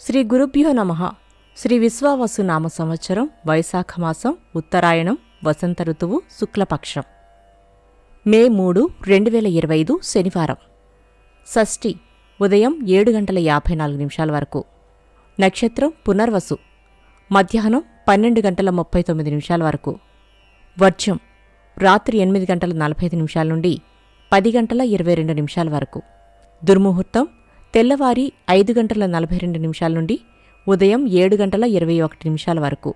శ్రీ గురుభ్యో నమ. శ్రీ విశ్వావసు నామ సంవత్సరం వైశాఖ మాసం ఉత్తరాయణం వసంత ఋతువు శుక్లపక్షం. మే మూడు రెండు వేల ఇరవై ఐదు శనివారం. షష్ఠి ఉదయం ఏడు గంటల యాభై నాలుగు నిమిషాల వరకు. నక్షత్రం పునర్వసు. మధ్యాహ్నం పన్నెండు గంటల ముప్పై తొమ్మిది నిమిషాల వరకు. వర్జం రాత్రి ఎనిమిది గంటల నలభై ఐదు నిమిషాల నుండి పది గంటల ఇరవై రెండు నిమిషాల వరకు. దుర్ముహూర్తం తెల్లవారి ఐదు గంటల నలభై రెండు నిమిషాల నుండి ఉదయం ఏడు గంటల ఇరవై ఒకటి నిమిషాల వరకు.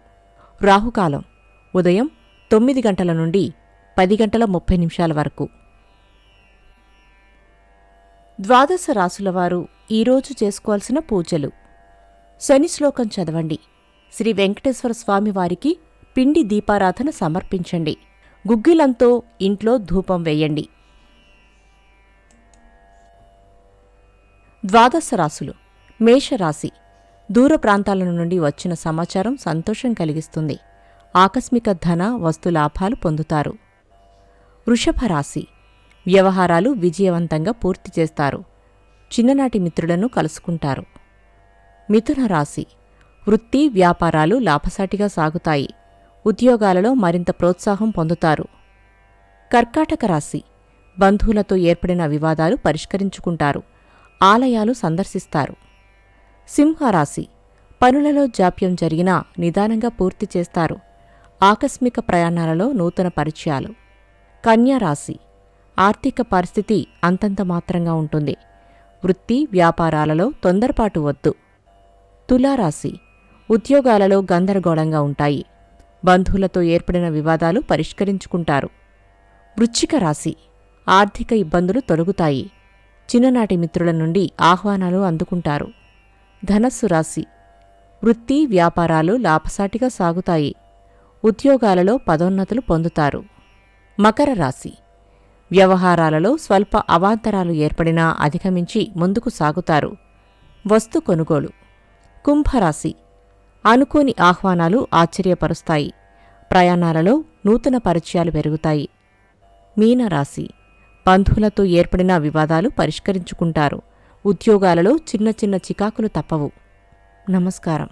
రాహుకాలం. ఉదయం తొమ్మిది గంటల నుండి పది గంటల ముప్పై నిమిషాల వరకు. ద్వాదశ రాసులవారు ఈరోజు చేసుకోవాల్సిన పూజలు. శని శ్లోకం చదవండి. శ్రీ వెంకటేశ్వర స్వామి వారికి పిండి దీపారాధన సమర్పించండి. గుగ్గిలంతో ఇంట్లో ధూపం వేయండి. ద్వాదశ రాశులు మేషరాశి దూర ప్రాంతాల నుండి వచ్చిన సమాచారం సంతోషం కలిగిస్తుంది. ఆకస్మిక ధన వస్తు లాభాలు పొందుతారు. వృషభ రాశి. వ్యవహారాలు విజయవంతంగా పూర్తి చేస్తారు. చిన్ననాటి మిత్రులను కలుసుకుంటారు. మిథున రాశి. వృత్తి వ్యాపారాలు లాభసాటిగా సాగుతాయి. ఉద్యోగాలలో మరింత ప్రోత్సాహం పొందుతారు. కర్కాటక రాశి. బంధువులతో ఏర్పడిన వివాదాలు పరిష్కరించుకుంటారు. ఆలయాలు సందర్శిస్తారు. సింహరాశి పనులలో జాప్యం జరిగినా నిదానంగా పూర్తి చేస్తారు. ఆకస్మిక ప్రయాణాలలో నూతన పరిచయాలు. కన్యారాశి ఆర్థిక పరిస్థితి అంతంత మాత్రంగా ఉంటుంది. వృత్తి వ్యాపారాలలో తొందరపాటు వద్దు. తులారాశి ఉద్యోగాలలో గందరగోళంగా ఉంటాయి. బంధువులతో ఏర్పడిన వివాదాలు పరిష్కరించుకుంటారు. వృశ్చిక రాశి ఆర్థిక ఇబ్బందులు తొలగుతాయి. చిన్ననాటి మిత్రుల నుండి ఆహ్వానాలు అందుకుంటారు. ధనస్సు రాశి. వృత్తి వ్యాపారాలు లాభసాటిగా సాగుతాయి. ఉద్యోగాలలో పదోన్నతులు పొందుతారు. మకర రాశి. వ్యవహారాలలో స్వల్ప అవాంతరాలు ఏర్పడినా అధిగమించి ముందుకు సాగుతారు. వస్తు కొనుగోలు. కుంభరాశి. అనుకోని ఆహ్వానాలు ఆశ్చర్యపరుస్తాయి. ప్రయాణాలలో నూతన పరిచయాలు పెరుగుతాయి. మీనరాశి. బంధువులతో ఏర్పడిన వివాదాలు పరిష్కరించుకుంటారు. ఉద్యోగాలలో చిన్న చిన్న చికాకులు తప్పవు. నమస్కారం.